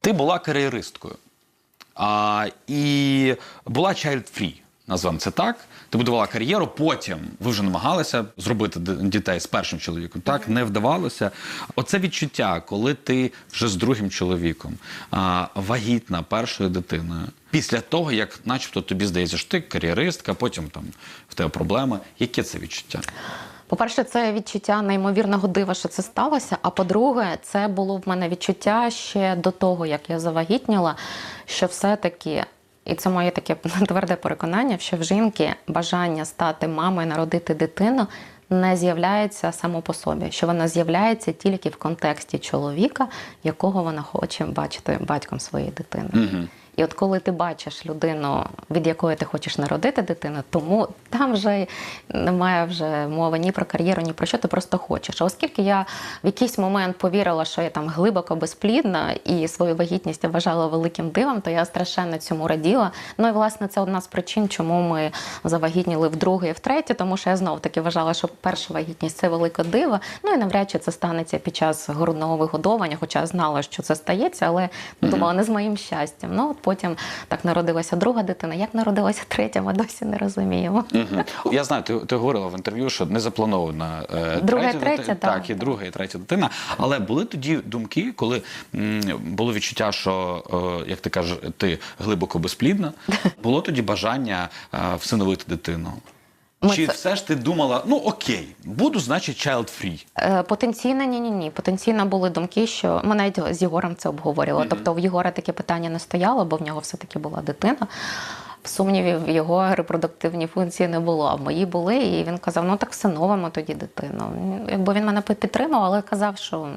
Ти була кар'єристкою а, і була child-free, назвемо це так. Ти будувала кар'єру, потім ви вже намагалися зробити дітей з першим чоловіком. Так не вдавалося. Оце відчуття, коли ти вже з другим чоловіком, а, вагітна першою дитиною. Після того, як, начебто, тобі здається, що ти кар'єристка, потім там в тебе проблеми. Яке це відчуття? По-перше, це відчуття неймовірного дива, що це сталося. А по-друге, це було в мене відчуття ще до того, як я завагітніла, що все-таки. І це моє таке тверде переконання, що в жінки бажання стати мамою, народити дитину не з'являється само по собі, що вона з'являється тільки в контексті чоловіка, якого вона хоче бачити батьком своєї дитини. І от коли ти бачиш людину, від якої ти хочеш народити дитину, тому там вже немає вже мови ні про кар'єру, ні про що ти просто хочеш. А оскільки я в якийсь момент повірила, що я там глибоко безплідна і свою вагітність я вважала великим дивом, то я страшенно цьому раділа. Ну і власне це одна з причин, чому ми завагітніли вдруге і втретє, тому що я знов таки вважала, що перша вагітність це велике диво. Ну і навряд чи це станеться під час грудного вигодовування, хоча я знала, що це стається, але думала не з моїм щастям. Ну от потім так народилася друга дитина. Як народилася третя, ми досі не розуміємо. Угу. Я знаю, ти, ти говорила в інтерв'ю, що не запланована е, Друга третя, третя, так, так. і друга і третя дитина. Але були тоді думки, коли м, було відчуття, що е, як ти кажеш, ти глибоко безплідна. Було тоді бажання е, всиновити дитину. Ми Чи це- все ж ти думала, ну окей, буду, значить, child free? Е, Потенційно ні, ні, ні. Потенційно були думки, що ми навіть з Єгором це обговорювали. Тобто в Єгора таке питання не стояло, бо в нього все-таки була дитина. В сумнівів його репродуктивні функції не було, а мої були. І він казав: ну так всиновимо тоді дитину. Якби він мене підтримав, але казав, що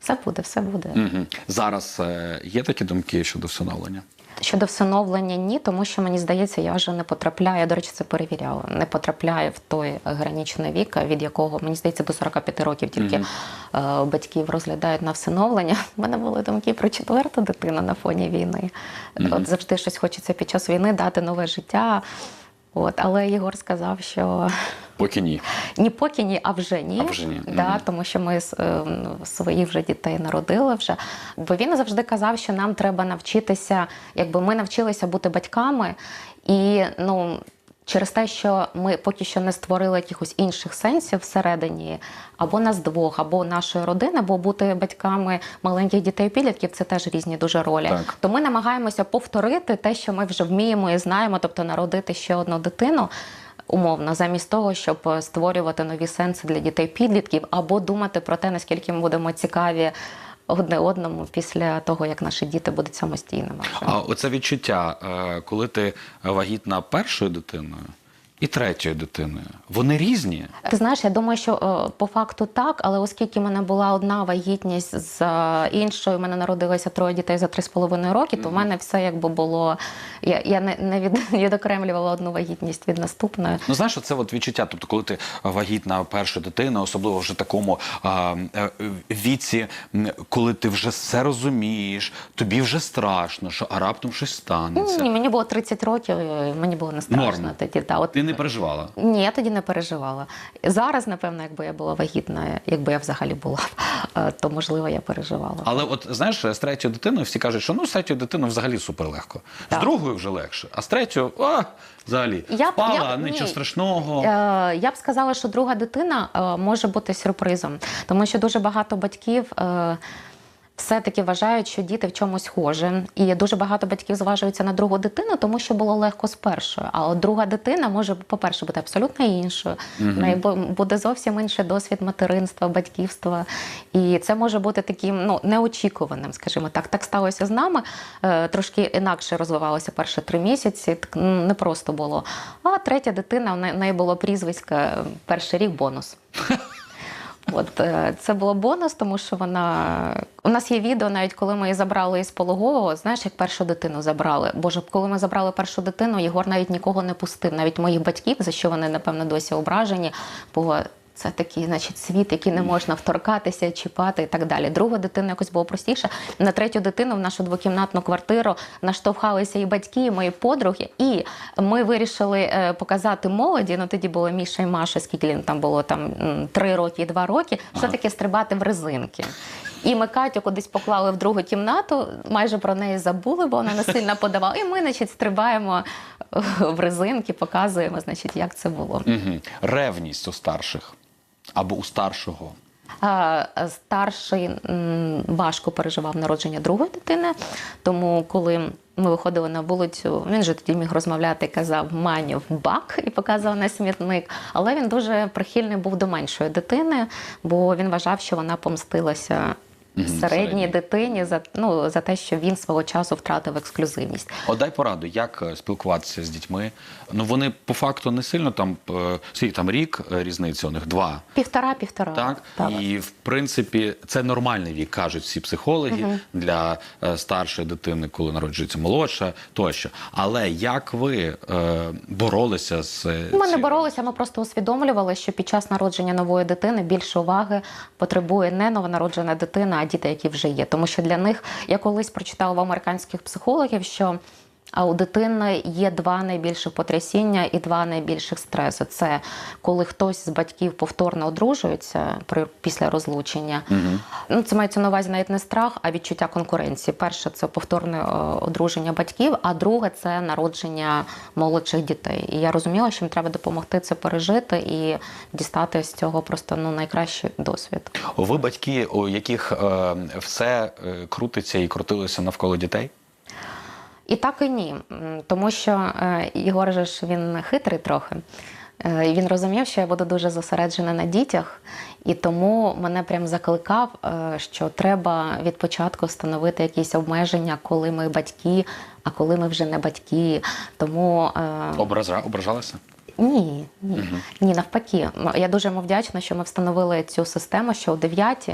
все буде, все буде. Угу. Зараз е, є такі думки щодо всиновлення? Щодо всиновлення, ні, тому що мені здається, я вже не потрапляю. Я, до речі, це перевіряла. Не потрапляю в той гранічний вік, від якого мені здається до 45 років тільки е, батьків розглядають на всиновлення. У мене були думки про четверту дитину на фоні війни. От завжди щось хочеться під час війни дати нове життя. От, але Єгор сказав, що Поки ні. ні поки ні, а вже ні. А вже ні. Да, Мгм. Тому що ми е, своїх вже дітей народили вже. Бо він завжди казав, що нам треба навчитися, якби ми навчилися бути батьками, і ну. Через те, що ми поки що не створили якихось інших сенсів всередині, або нас двох, або нашої родини, бо бути батьками маленьких дітей і підлітків це теж різні дуже ролі. Так. То ми намагаємося повторити те, що ми вже вміємо і знаємо, тобто народити ще одну дитину. Умовно, замість того, щоб е, створювати нові сенси для дітей-підлітків, або думати про те, наскільки ми будемо цікаві одне одному після того, як наші діти будуть самостійними. А оце відчуття, е, коли ти вагітна першою дитиною і третьою дитиною, вони різні. Ти знаєш, я думаю, що е, по факту так, але оскільки в мене була одна вагітність з е, іншою, в мене народилося троє дітей за три з половиною роки, то в мене все якби було. Я, я не, не від, відокремлювала одну вагітність від наступної. Ну знаєш, це от відчуття. Тобто, коли ти вагітна першою дитиною, особливо вже такому а, е, віці, коли ти вже все розумієш, тобі вже страшно, що а раптом щось станеться. Ні, мені було 30 років, і мені було не страшно Норма. тоді. Та, от, Ти не переживала. Ні, я тоді не переживала. Зараз, напевно, якби я була вагітна, якби я взагалі була, е, то можливо я переживала. Але от знаєш, з третьою дитиною всі кажуть, що ну з третьою дитиною взагалі суперлегко. З Так. другою вже легше, а з третьою, а, взагалі, Я впала, я нічого ні. страшного. Е, Я б сказала, що друга дитина е, може бути сюрпризом, тому що дуже багато батьків. Все-таки вважають, що діти в чомусь схожі, і дуже багато батьків зважуються на другу дитину, тому що було легко з першою. А от друга дитина може, по-перше, бути абсолютно іншою. В неї буде зовсім інший досвід материнства, батьківства. І це може бути таким ну, неочікуваним, скажімо так. Так сталося з нами. Е, Трошки інакше розвивалося перші три місяці. Так не просто було. А третя дитина, в неї- було прізвисько е, перший рік бонус. От е, це було бонус, тому що вона у нас є відео, навіть коли ми її забрали із пологового. Знаєш, як першу дитину забрали. Боже, коли ми забрали першу дитину, Єгор навіть нікого не пустив, навіть моїх батьків, за що вони напевно досі ображені. Бо це такий, значить, світ, який не можна вторкатися, чіпати і так далі. Друга дитина якось було простіше. На третю дитину в нашу двокімнатну квартиру наштовхалися і батьки, і мої подруги. І ми вирішили е, показати молоді. Ну тоді було Міша і Маша, скільки їм там було там три роки і два роки. Що таке стрибати в резинки? І ми Катю кудись поклали в другу кімнату, майже про неї забули, бо вона не сильно подавала. І ми, значить, стрибаємо в резинки, показуємо, значить, як це було. Угу. Ревність у старших або у старшого. Старший важко переживав народження другої дитини, тому коли ми виходили на вулицю, він же тоді міг розмовляти, казав маню в бак і показував на смітник. Але він дуже прихильний був до меншої дитини, бо він вважав, що вона помстилася. Середній дитині за ну за те, що він свого часу втратив ексклюзивність. От дай пораду, як е, спілкуватися з дітьми. Ну вони по факту не сильно там е, скільки там рік е, різниця у них два. Півтора-півтора. Так? і в принципі це нормальний вік, кажуть всі психологи для е, старшої дитини, коли народжується молодша, тощо. Але як ви е, боролися з Ми не боролися, ми просто усвідомлювали, що під час народження нової дитини більше уваги потребує не новонароджена дитина, а діти, які вже є. Тому що для них я колись прочитала в американських психологів, що а у дитини є два найбільших потрясіння і два найбільших стреси. Це коли хтось з батьків повторно одружується при після розлучення. Ну це мається на увазі навіть не страх, а відчуття конкуренції. Перше це повторне е, одруження батьків, а друге це народження молодших дітей. І я розуміла, що їм треба допомогти це пережити і дістати з цього просто ну найкращий досвід. Ви батьки, у яких е, все е, крутиться і крутилося навколо дітей? І так і ні. Тому що е, Ігор же ж він хитрий трохи. Е, Він розумів, що я буду дуже зосереджена на дітях, і тому мене прям закликав, е, що треба від початку встановити якісь обмеження, коли ми батьки, а коли ми вже не батьки. Тому Образа, ображалися? ні, ні, ні, навпаки. Я дуже йому вдячна, що ми встановили цю систему, що о 9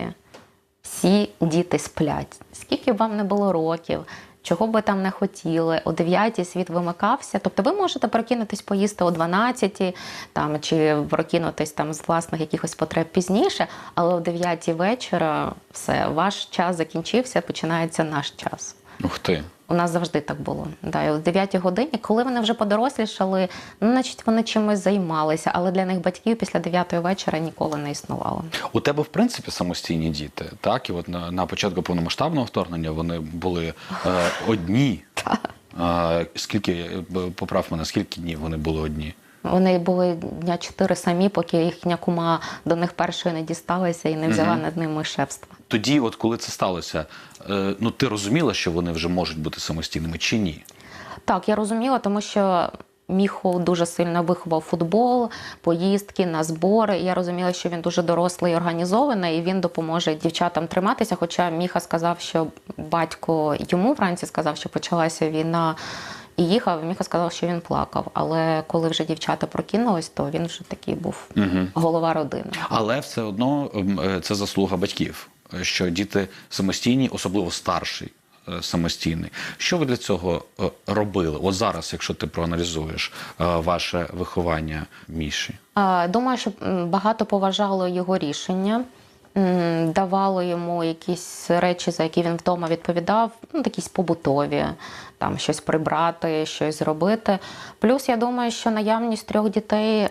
всі діти сплять. Скільки б вам не було років, чого би там не хотіли, о 9 світ вимикався. Тобто ви можете прокинутись поїсти о 12 там, чи прокинутись там з власних якихось потреб пізніше, але о 9 вечора все, ваш час закінчився, починається наш час. Ух ти. У нас завжди так було. Да, і о 9 годині, коли вони вже подорослішали, ну, значить, вони чимось займалися, але для них батьків після 9 вечора ніколи не існувало. У тебе, в принципі, самостійні діти, так? І от на, на початку повномасштабного вторгнення вони були е, одні. Скільки, е, поправ мене, скільки днів вони були одні? Вони були дня чотири самі, поки їхня кума до них першої не дісталася і не взяла над ними шефства. Тоді, от коли це сталося, е, ну ти розуміла, що вони вже можуть бути самостійними чи ні? Так, я розуміла, тому що Міхо дуже сильно виховав футбол, поїздки на збори. Я розуміла, що він дуже дорослий і організований, і він допоможе дівчатам триматися. Хоча Міха сказав, що батько йому вранці сказав, що почалася війна. І їхав, Міха сказав, що він плакав. Але коли вже дівчата прокинулись, то він вже такий був голова родини. Але все одно ем, е, це заслуга батьків, що діти самостійні, особливо старший е, самостійний. Що ви для цього е, робили? От зараз, якщо ти проаналізуєш е, ваше виховання Міші. Думаю, що багато поважало його рішення, давало йому якісь речі, за які він вдома відповідав, ну, якісь побутові, там щось прибрати, щось зробити. Плюс я думаю, що наявність трьох дітей.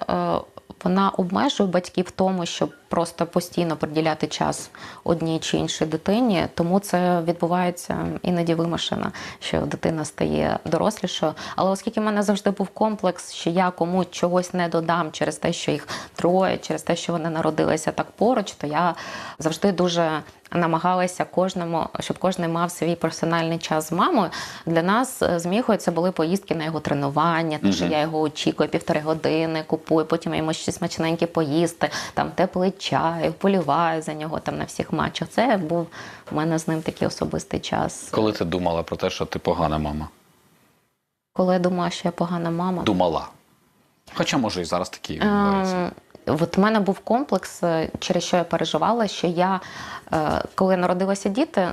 Вона обмежує батьків в тому, щоб просто постійно приділяти час одній чи іншій дитині, тому це відбувається іноді вимушено, що дитина стає дорослішою. Але оскільки в мене завжди був комплекс, що я комусь чогось не додам через те, що їх троє, через те, що вони народилися так поруч, то я завжди дуже намагалася кожному, щоб кожен мав свій персональний час з мамою. Для нас з Міхою це були поїздки на його тренування, тому що я його очікую півтори години, купую, потім йому щось смачненьке поїсти, там теплий чай, вболіваю за нього там на всіх матчах. Це був у мене з ним такий особистий час. Коли ти думала про те, що ти погана мама? Коли я думала, що я погана мама. Думала. Хоча, може, і зараз такі відбуваються. Ем, От в мене був комплекс, е, через що я переживала, що я, е, коли народилися діти,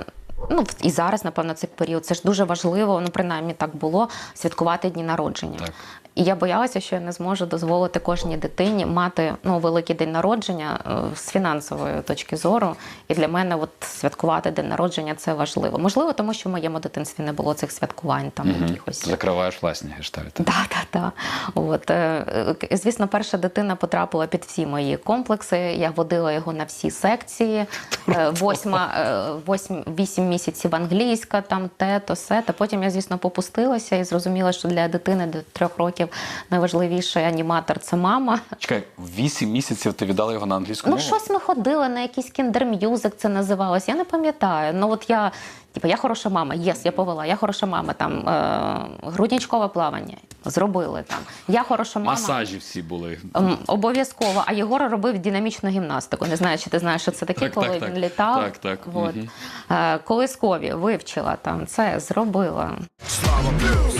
ну і зараз, напевно, цей період, це ж дуже важливо, ну принаймні так було, святкувати дні народження. Так. І я боялася, що я не зможу дозволити кожній дитині мати ну, великий день народження е, з фінансової точки зору. І для мене от святкувати день народження це важливо. Можливо, тому що в моєму дитинстві не було цих святкувань там якихось. Закриваєш власні гештальти. Да, да, да. От, е, е, звісно, перша дитина потрапила під всі мої комплекси. Я водила його на всі секції. Восьма, восьм, вісім місяців англійська, там те, то се. Та потім я, звісно, попустилася і зрозуміла, що для дитини до трьох років найважливіший аніматор це мама. Чекай, вісім місяців ти віддала його на англійську Ну, мову? щось ми ходили на якийсь кіндер-мюзик, це називалось. Я не пам'ятаю. Ну, от я, типу, я хороша мама, єс, я повела, я хороша мама, там е, грудничкове плавання зробили там. Я хороша мама. Масажі всі були. М, Обов'язково. А Єгор робив динамічну гімнастику. Не знаю, чи ти знаєш, що це таке, Так, коли так, він так. літав. Так, так. От. Мгм. Е, Колискові вивчила там це, зробила. Слава плюс.